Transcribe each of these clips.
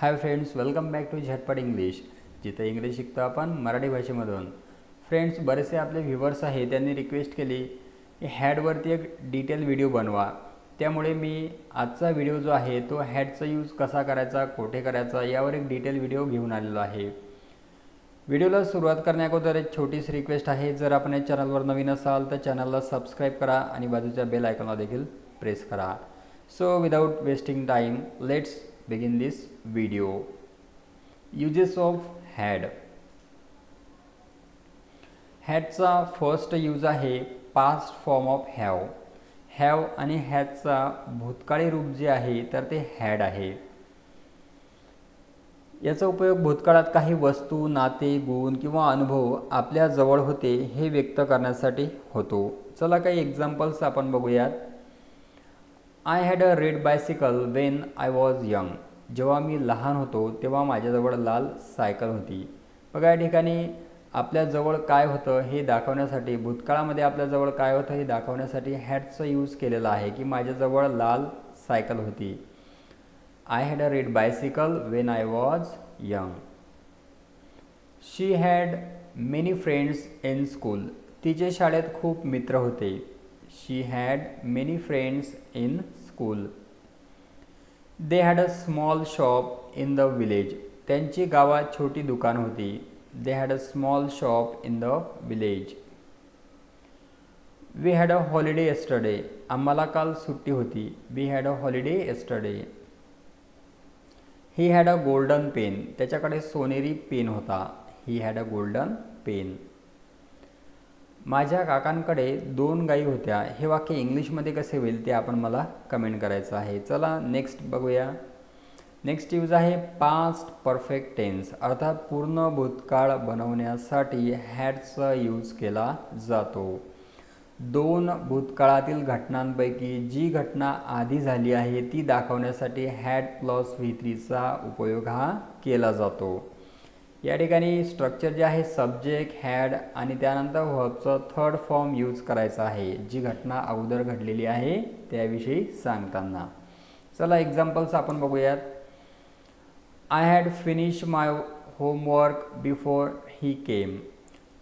Hi friends welcome back to झटपट English जिथं English शिकतो आपण मराठी भाषेमधून. फ्रेंड्स बरेचसे आपले व्ह्युवर्स आहे त्यांनी रिक्वेस्ट केली की हॅडवरती एक डिटेल व्हिडिओ बनवा. त्यामुळे मी आजचा व्हिडिओ जो आहे तो हॅडचा यूज कसा करायचा कोठे करायचा यावर एक डिटेल व्हिडिओ घेऊन आलेलो आहे. व्हिडिओला सुरुवात करण्याअगोदर एक छोटीशी रिक्वेस्ट आहे जर आपण या चॅनलवर नवीन असाल तर चॅनलला सबस्क्राईब करा आणि बाजूच्या बेल आयकॉनला देखील प्रेस करा. So without wasting time let's begin this video Uses of had हॅडचा first use आहे past form of have have आणि हॅडचा भूतकाळी रूप जे आहे तर ते हॅड आहे. याचा उपयोग भूतकाळात काही वस्तू नाते गुण किंवा अनुभव आपल्या जवळ होते हे व्यक्त करण्यासाठी होतो. चला काही एक्झाम्पल्स आपण बघूयात. I had a red bicycle when I was young जेव्हा मी लहान होतो तेव्हा माझ्याजवळ लाल सायकल होती. बघा या ठिकाणी आपल्याजवळ काय होतं हे दाखवण्यासाठी भूतकाळामध्ये आपल्याजवळ काय होतं हे दाखवण्यासाठी हॅडचा यूज केलेला आहे की माझ्याजवळ लाल सायकल होती. I had a red bicycle when I was young she had many friends in school तिचे शाळेत खूप मित्र होते. She had many friends in school they had a small shop in the village त्यांची गावात छोटी दुकान होती. They had a small shop in the village we had a holiday yesterday आम्हाला काल सुट्टी होती. We had a holiday yesterday he had a golden pen त्याच्याकडे सोनेरी पेन होता. He had a golden pen माझ्या काकांकडे दोन गायी होत्या. हे वाक्य इंग्लिशमध्ये कसे होईल ते आपण मला कमेंट करायचं आहे. चला नेक्स्ट बघूया. नेक्स्ट यूज आहे पास्ट परफेक्ट टेन्स अर्थात पूर्ण भूतकाळ बनवण्यासाठी हॅडचा यूज केला जातो. दोन भूतकाळातील घटनांपैकी जी घटना आधी झाली आहे ती दाखवण्यासाठी हॅड प्लस व्ही थ्रीचा उपयोग हा केला जातो. या ठिकाणी स्ट्रक्चर जे आहे सब्जेक्ट हॅड आणि त्यानंतर व्हर्बचं थर्ड फॉर्म यूज करायचा आहे. जी घटना अगोदर घडलेली आहे त्याविषयी सांगताना. चला एक्झाम्पल्स आपण बघूयात. I had finish my homework before he came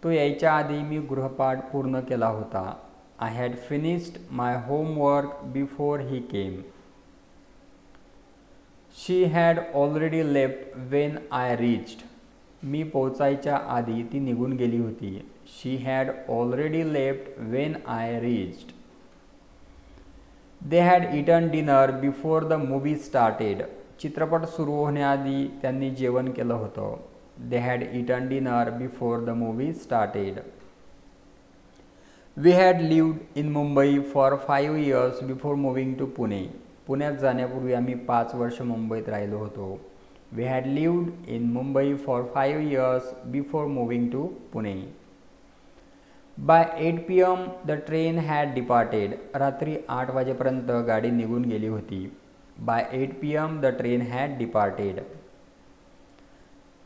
तो यायच्या आधी मी गृहपाठ पूर्ण केला होता. I had finished my homework before he came she had already left when I reached मी पोचायच्या आधी ती निघून गेली होती. She had already left when I reached they had eaten dinner before the movie started चित्रपट सुरू होण्याआधी त्यांनी जेवण केलं होतं. They had eaten dinner before the movie started we had lived in Mumbai for five years before moving to Pune पुण्यात जाण्यापूर्वी आम्ही पाच वर्ष मुंबईत राहिलो होतो. We had lived in Mumbai for five years before moving to Pune by eight P M the train had departed रात्री आठ वाजेपर्यंत गाडी निघून गेली होती. By eight P M the train had departed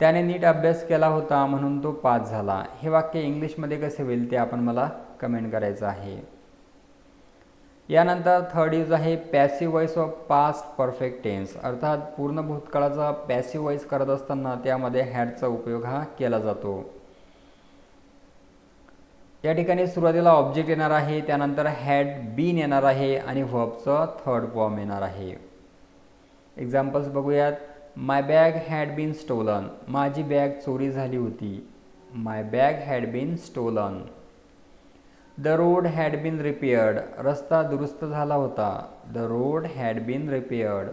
त्याने नीट अभ्यास केला होता म्हणून तो पास झाला. हे वाक्य इंग्लिशमध्ये कसे होईल ते आपण मला कमेंट करायचं आहे. यानंतर थर्ड यूज आहे passive voice of past perfect tense अर्थात पूर्ण भूतकाळाचा पॅसिव्ह वॉइस करत असताना त्यामध्ये हॅडचा उपयोग हा केला जातो. या ठिकाणी सुरुवातीला ऑब्जेक्ट येणार आहे त्यानंतर हॅड बीन येणार आहे आणि व्हर्बचं थर्ड फॉर्म येणार आहे. एक्झाम्पल्स बघूयात. My bag had been stolen माझी बॅग चोरी झाली होती. My bag had been stolen the road had been repaired रस्ता दुरुस्त झाला होता. The road had been repaired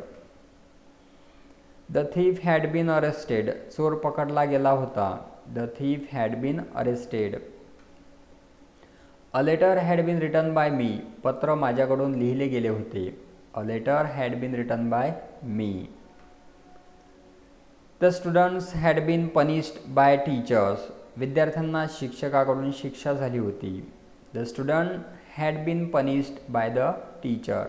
the thief had been arrested चोर पकडला गेला होता. The thief had been arrested a letter had been written by me पत्र माझ्याकडून लिहिले गेले होते. A letter had been written by me the students had been punished by teachers विद्यार्थ्यांना शिक्षकाकडून शिक्षा झाली होती. The student had been punished by the teacher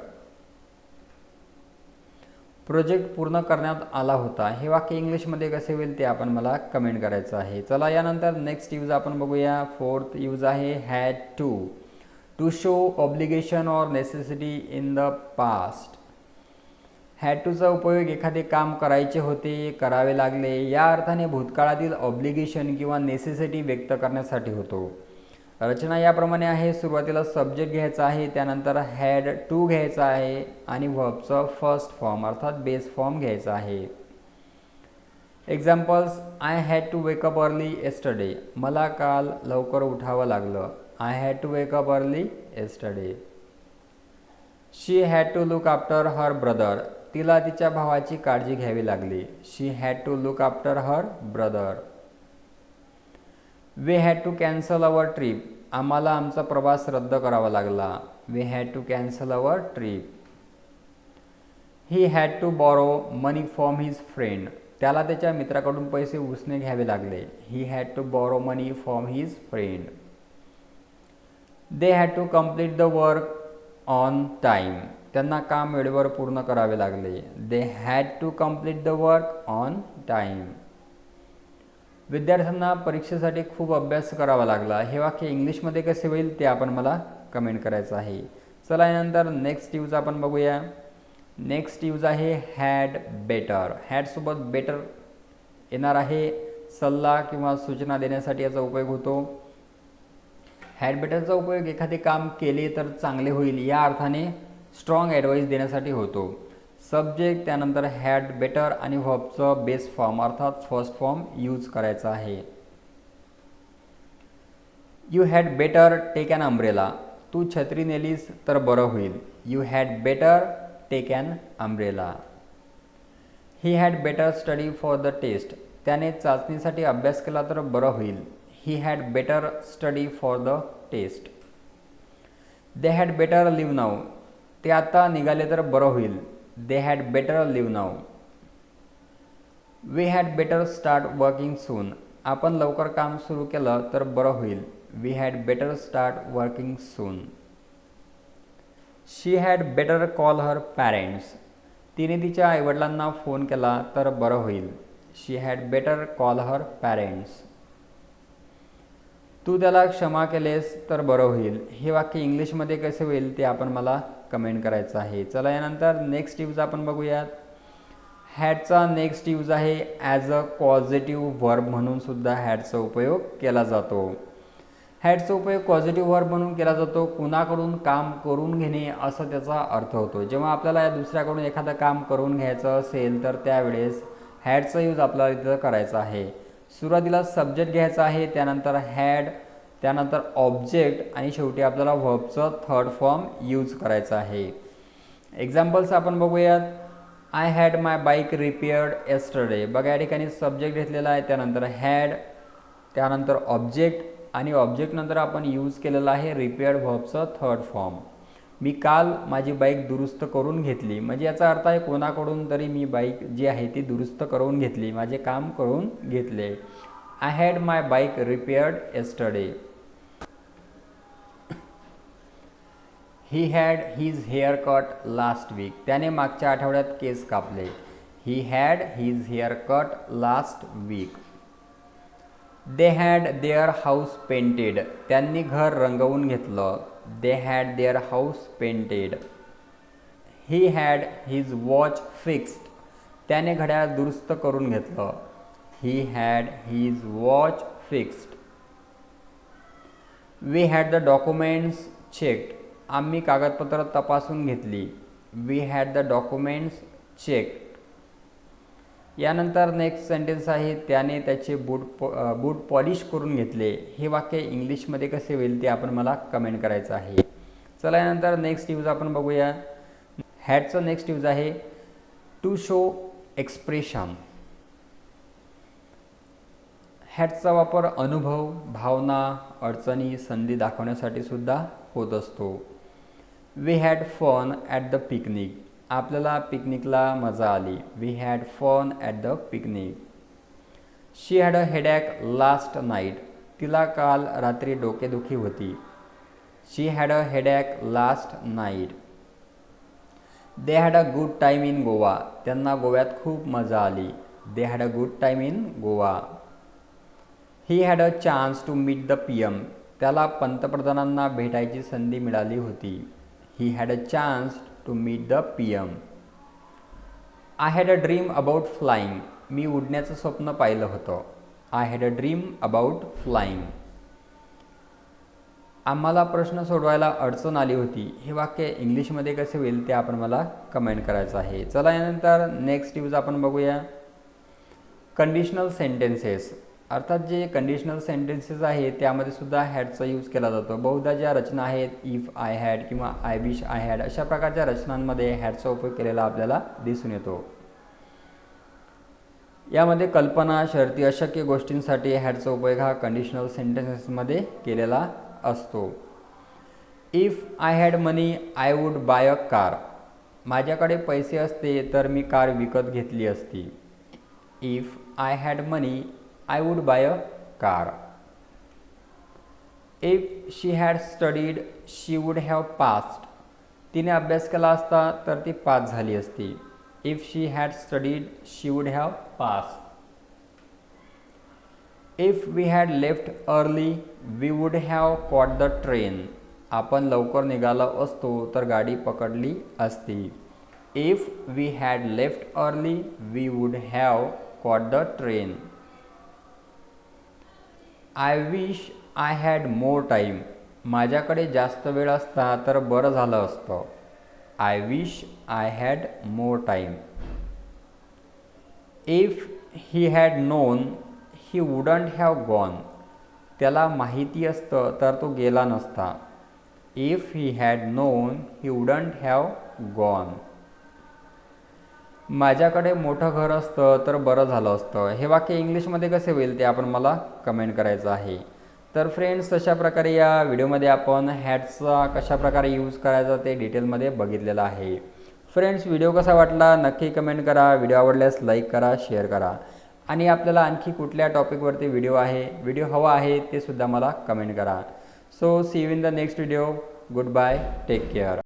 project पूर्ण करण्यात आला होता. हे वाक्य इंग्लिशमध्ये कसे होईल ते आपण मला कमेंट करायचं आहे. चला यानंतर नेक्स्ट यूज आपण बघूया. फोर्थ यूज आहे. Had to to show obligation or necessity in the past had टूचा उपयोग एखादे काम करायचे होते करावे लागले. या अर्थाने भूतकाळातील ऑब्लिगेशन किंवा नेसेसिटी व्यक्त करण्यासाठी होतो. रचना याप्रमाणे आहे सुरुवातीला सब्जेक्ट घ्यायचा आहे त्यानंतर हॅड टू घ्यायचा आहे आणि व्हर्बचं फर्स्ट फॉर्म अर्थात बेस फॉर्म घ्यायचा आहे. Examples I had to wake up early yesterday मला काल लवकर उठावं लागलं. I had to wake up early yesterday she had to look after her brother तिला तिच्या भावाची काळजी घ्यावी लागली. She had to look after her brother we had to cancel our trip आम्हाला आमचा प्रवास रद्द करावा लागला. We had to cancel our trip he had to borrow money from his friend त्याला त्याच्या मित्राकडून पैसे उसने घ्यावे लागले. He had to borrow money from his friend they had to complete the work on time त्यांना काम वेळेवर पूर्ण करावे लागले. They had to complete the work on time विद्यार्थ्यांना परीक्षेसाठी खूप अभ्यास करावा लागला. हे वाक्य इंग्लिशमध्ये कसे होईल ते आपण मला कमेंट करायचं आहे. चला यानंतर नेक्स्ट यूज आपण बघूया. नेक्स्ट यूज आहे हॅड बेटर हॅडसोबत बेटर येणार आहे. सल्ला किंवा सूचना देण्यासाठी याचा उपयोग होतो. हॅड बेटरचा उपयोग एखादे काम केले तर चांगले होईल या अर्थाने स्ट्रॉंग ॲडवाईस देण्यासाठी होतो. सब्जेक्ट त्यानंतर हॅड बेटर आणि व्हबचं बेस फॉर्म अर्थात फर्स्ट फॉर्म यूज करायचा आहे. You had better take an umbrella तू छत्री नेलीस तर बरं होईल. You had better take an umbrella he had better study for the test त्याने चाचणीसाठी अभ्यास केला तर बरं होईल. He had better study for the test they had better leave now ते आता निघाले तर बरं होईल. They had better leave now we had better start working soon आपण लवकर काम सुरू केलं तर बरं होईल. We had better start working soon she had better call her parents तिने तिच्या आईवडिलांना फोन केला तर बरं होईल. She had better call her parents तू त्याला क्षमा केलेस तर बरं होईल. हे वाक्य इंग्लिशमध्ये कसे होईल ते आपण मला कमेंट करायचं आहे. चला यानंतर नेक्स्ट यूज आपण बघूयात. हॅडचा नेक्स्ट यूज आहे ॲज अ पॉझिटिव्ह वर्ब म्हणून सुद्धा हॅडचा उपयोग केला जातो. हॅडचा उपयोग पॉझिटिव्ह वर्ब म्हणून केला जातो कुणाकडून काम करून घेणे असं त्याचा अर्थ होतो. जेव्हा आपल्याला या दुसऱ्याकडून एखादं काम करून घ्यायचं असेल तर त्यावेळेस हॅडचा यूज आपल्याला इथं करायचा आहे. सुरुवातीला सब्जेक्ट घ्यायचा आहे त्यानंतर हॅड त्यानंतर ऑब्जेक्ट आणि शेवटी आपल्याला व्हर्बचं थर्ड फॉर्म यूज करायचं आहे. एक्झाम्पल्स आपण बघूयात. I had my bike repaired yesterday बघा या ठिकाणी सब्जेक्ट घेतलेला आहे. त्यानंतर हॅड त्यानंतर ऑब्जेक्ट आणि ऑब्जेक्ट नंतर आपण यूज केलेला आहे रिपेअर्ड व्हर्बचं थर्ड फॉर्म मी काल माझी बाईक दुरुस्त करून घेतली. म्हणजे याचा अर्थ आहे कोणाकडून तरी मी बाईक जी आहे ती दुरुस्त करून घेतली. माझे काम करून घेतले. I had my bike repaired yesterday he had his hair cut last week त्याने मागच्या आठवड्यात केस कापले. He had his hair cut last week they had their house painted त्यांनी घर रंगवून घेतलं. They had their house painted he had his watch fixed त्याने घड्याळ दुरुस्त करून घेतलं. He had his watch fixed we had the documents checked आम्ही कागदपत्र तपासून घेतली. We had the documents check यानंतर नेक्स्ट सेंटेन्स आहे त्याने त्याचे बूट पॉ बूट पॉलिश करून घेतले. हे वाक्य इंग्लिशमध्ये कसे होईल ते आपण मला कमेंट करायचं आहे. चला यानंतर नेक्स्ट यूज आपण बघूया. हॅडचं नेक्स्ट यूज आहे टू शो एक्सप्रेशन हॅटचा वापर अनुभव भावना अडचणी संधी दाखवण्यासाठी सुद्धा होत असतो. We had fun at the picnic आपल्याला पिकनिकला मजा आली. We had fun at the picnic she had a headache last night तिला काल रात्री डोकेदुखी होती. She had a headache last night they had a good time in Goa त्यांना गोव्यात खूप मजा आली. They had a good time in Goa he had a chance to meet the P M त्याला पंतप्रधानांना भेटायची संधी मिळाली होती. He had a chance to meet the P M I had a dream about flying मी उडण्याचं स्वप्न पाहिलं होतं. I had a dream about flying आम्हाला प्रश्न सोडवायला अडचण आली होती. हे वाक्य इंग्लिशमध्ये कसे होईल ते आपण मला कमेंट करायचं आहे. चला यानंतर नेक्स्ट यूज आपण बघूया. कंडिशनल सेंटेन्सेस अर्थात जे कंडिशनल सेंटेन्सेस आहेत त्यामध्ये सुद्धा हॅडचा यूज केला जातो. बहुधा ज्या रचना आहेत इफ आय हॅड किंवा आय विश आय हॅड अशा प्रकारच्या रचनांमध्ये हॅडचा उपयोग केलेला आपल्याला दिसून येतो. यामध्ये कल्पना शर्ती अशक्य गोष्टींसाठी हॅडचा उपयोग हा कंडिशनल सेंटेन्सेसमध्ये केलेला असतो. If I had money I would buy a car माझ्याकडे पैसे असते तर मी कार विकत घेतली असती. If I had money I would buy a car if she had studied she would have passed तिने अभ्यास केला असता तर ती पास झाली असती. If she had studied she would have pass if we had left early we would have caught the train आपण लवकर निघालो असतो तर गाडी पकडली असती. If we had left early we would have caught the train I wish I had more time माझ्याकडे जास्त वेळ असता तर बरं झालं असतं. I wish I had more time if he had known he wouldn't have gone त्याला माहिती असतं तर तो गेला नसता. If he had known he wouldn't have gone माझ्याकडे मोठं घर असतं तर बरं झालं असतं. हे वाक्य इंग्लिशमध्ये कसे होईल ते आपण मला कमेंट करायचं आहे. तर फ्रेंड्स तशा प्रकारे या व्हिडिओमध्ये आपण हॅटचा कशा प्रकारे यूज करायचा ते डिटेलमध्ये बघितलेलं आहे. फ्रेंड्स व्हिडिओ कसा वाटला नक्की कमेंट करा. व्हिडिओ आवडल्यास लाईक करा शेअर करा. आणि आपल्याला आणखी कुठल्या टॉपिकवरती व्हिडिओ आहे व्हिडिओ हवा आहे ते सुद्धा मला कमेंट करा. So see you in the next video goodbye take care